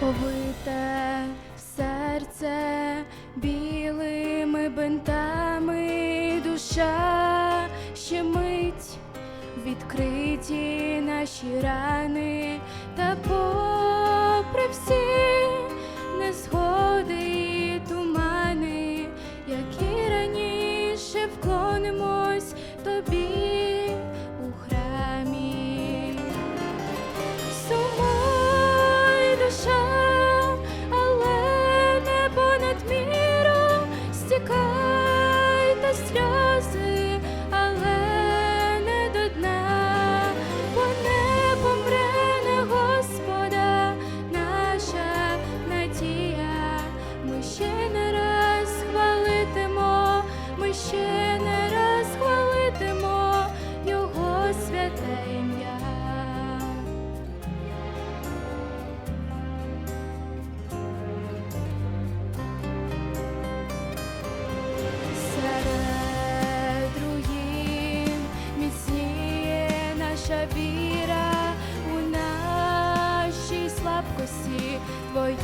Повите серце білими бинтами душа ще мить, відкриті наші рани, та попри всі не незгоди і тумани, і раніше вклонимось тобі.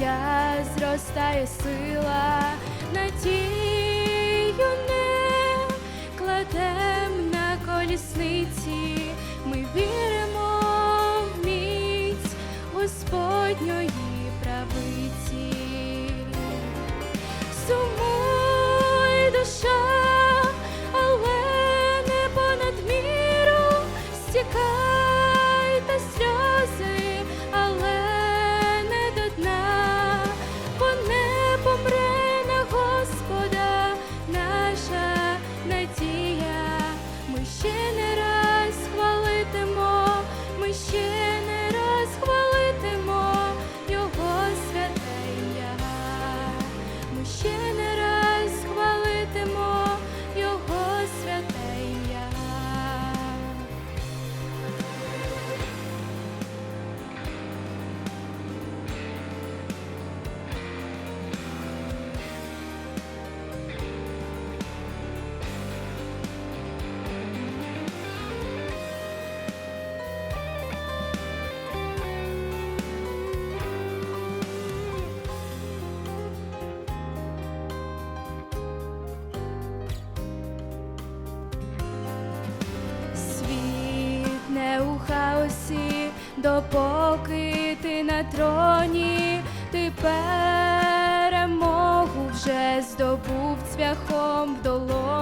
життя зростає сила, надію не кладем на колісниці. серці, допоки ти на троні, ти перемогу вже здобув цвяхом в долоні.